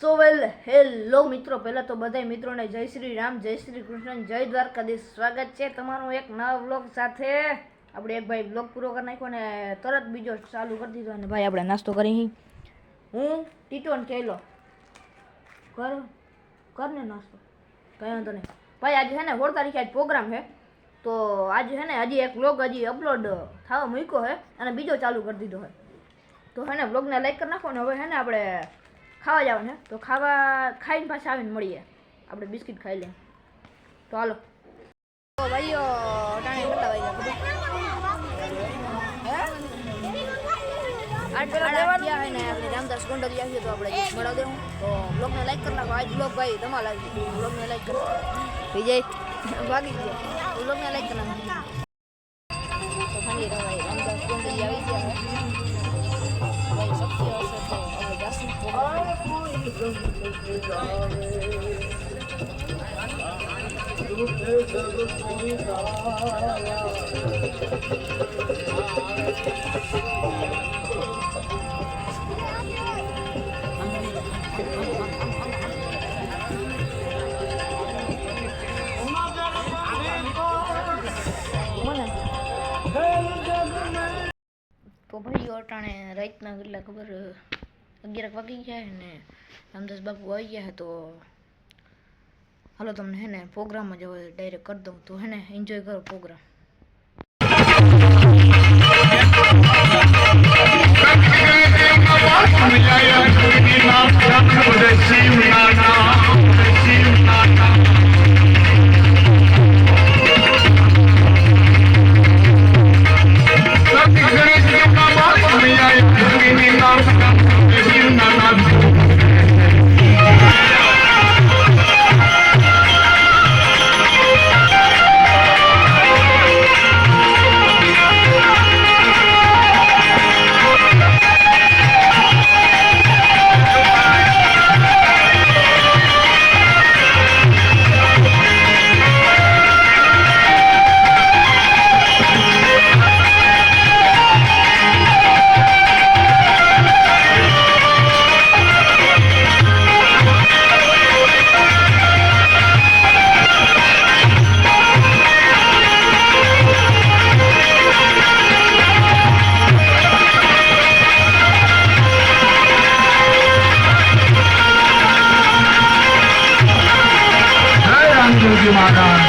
સો વેલ hello મિત્રો. પહેલાં તો બધાય મિત્રોને જય શ્રી રામ, જય શ્રી કૃષ્ણ, જય દ્વારકાધીશ. સ્વાગત છે તમારું એક નવા બ્લોગ સાથે. આપણે એક ભાઈ વ્લોગ પૂરો કરી નાખ્યો ને તરત બીજો ચાલુ કરી દીધો અને ભાઈ આપણે નાસ્તો કરી હું. ટીટો ને કેલો કર કર ને નાસ્તો. કંઈ વાંધો નહીં. ભાઈ આજે છે ને સોળ તારીખે આજ પ્રોગ્રામ છે તો આજે છે ને હજી એક વ્લોગ હજી અપલોડ થવા મૂક્યો છે અને બીજો ચાલુ કરી દીધો છે તો હે ને વ્લોગને લાઈક કરી નાખો ને હવે હે ને આપણે ખાવા જવાનું છે. તો ખાવા ખાઈને પાછા આવીને મળીએ. આપણે બિસ્કિટ ખાઈ લઈએ. તો હાલો. તો ભાઈઓ ટાણે કેટલા વાગ્યા બધું. આઠ આઠ થયા હોય ને પ્રોગ્રામ મને તો ભાઈઓ અટાણે રાતના કેટલા ખબર અગિયાર વાગી ગયા ને, રામદાસ બાપુ આવી ગયા તો હાલો તમને હે ને પ્રોગ્રામ જ હવે ડાયરેક્ટ કરી દઉં. તો હે ને એન્જોય કરો પ્રોગ્રામ Oh my God.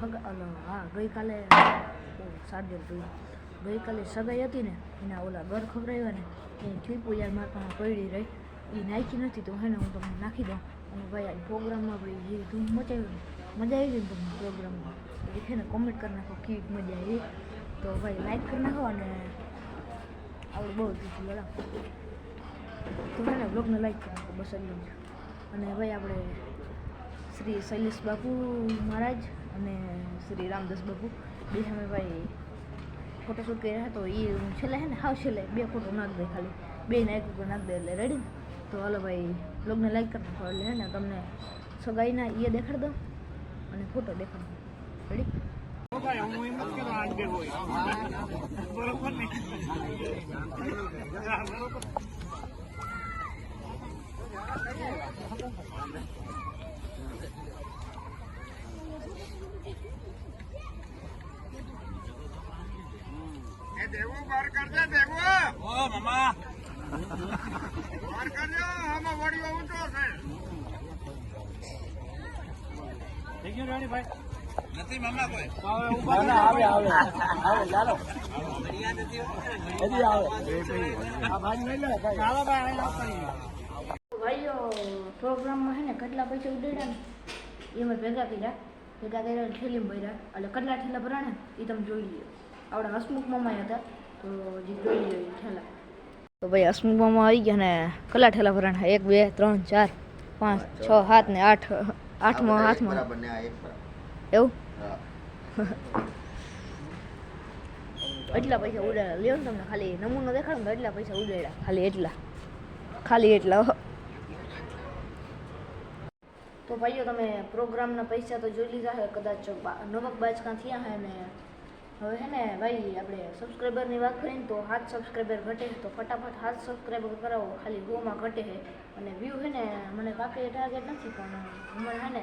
હગ હા, ગઈકાલે સાડજર જોઈ ગઈકાલે સગાઈ હતી ને, એના ઓલા ઘર ખબરાવ્યા ને, એ ઠીપુ યાર મારા પાસે પડી રહી. એ નાખી નથી તો હે ને હું તમને નાખી દઉં. અને ભાઈ આ પ્રોગ્રામમાં ભાઈ જે ધૂમ મચાવી મજા આવી ગઈ ને તમને પ્રોગ્રામમાં. એ છે ને કોમેન્ટ કરી નાખો કેવી મજા આવી. તો ભાઈ લાઈક કરી નાખો અને આપણે બહુ દીધું બરાબર. તો હે ને બ્લોગને લાઈક કરી નાખો, બસ એટલું અને ભાઈ આપણે શ્રી શૈલેષ બાપુ મહારાજ અને શ્રી રામદાસ બાપુ બે સામે ભાઈ ફોટોશૂટ કર્યા તો એ છેલ્લે હે ને, હાવ છેલ્લે, બે ફોટો નાખ દે ખાલી. બે ને એક ઉપર નાખ દે એટલે રેડી તો હાલો ભાઈ બ્લોગને લાઈક નાખો એટલે હે ને, તમને સગાઈના એ દેખાડ દો અને ફોટો દેખાડ દો રેડી એ દેવું બાર કરજે દેવું. ઓ મામા બાર કરજો આમાં વડીઓ ઊંચો છે. નથી મમ્મા કોઈ. ભાઈઓ પ્રોગ્રામમાં હે ને કેટલા પૈસા ઉડાડ્યા ને? એમાં ભેગા કર્યા. ભેગા કર્યા ઠેલી ભર્યા. એટલે કેટલા ઠેલા ભરાણે? એ તમે જોઈ લ્યો. આપણા હસમુખ મામા હતા તો જે જોઈ લ્યો ઠેલા. તો ભાઈ હસમુખ મામા આવી ગયા ને કલા ઠેલા ભરાણા? એક બે ત્રણ ચાર પાંચ છ સાત ને આઠ આઠમાં હાથમાં. બરાબર ને આ એક બરાબર. એવું? એટલા પૈસા ઉડાડ્યા. લ્યો ને તમને ખાલી નમૂનો દેખાડો ને એટલા પૈસા ઉડાડ્યા. ખાલી એટલા. ખાલી એટલા તો ભાઈઓ તમે પ્રોગ્રામના પૈસા તો જોઈ લીધા છે કદાચ નમક નવક બાચકા થયા છે ને હવે છે ને ભાઈ, આપણે સબસ્ક્રાઈબરની વાત કરીએ ને તો હાથ સબસ્ક્રાઈબર ઘટે તો ફટાફટ હાથ સબસ્ક્રાઈબર કરાવો. ખાલી ગોમાં ઘટે છે અને વ્યૂ છે ને મને કાપી ટાર્ગેટ નથી, પણ હમણાં છે ને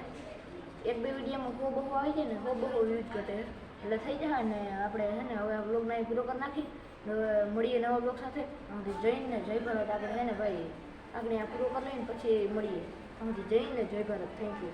એક બે વિડીયોમાં હો બહુ આવી જાય ને, હો બહુ વ્યૂઝ ઘટે. એટલે થઈ જાય ને આપણે છે ને હવે આ બ્લોગને પૂરો કરી નાખી હવે મળીએ નવા બ્લોગ સાથે. આમાંથી જઈને જય ભારત. આપણે છે ને ભાઈ આપણે આ પૂરો કરી લઈને પછી મળીએ. આમાંથી જઈને જય ભારત. Thank you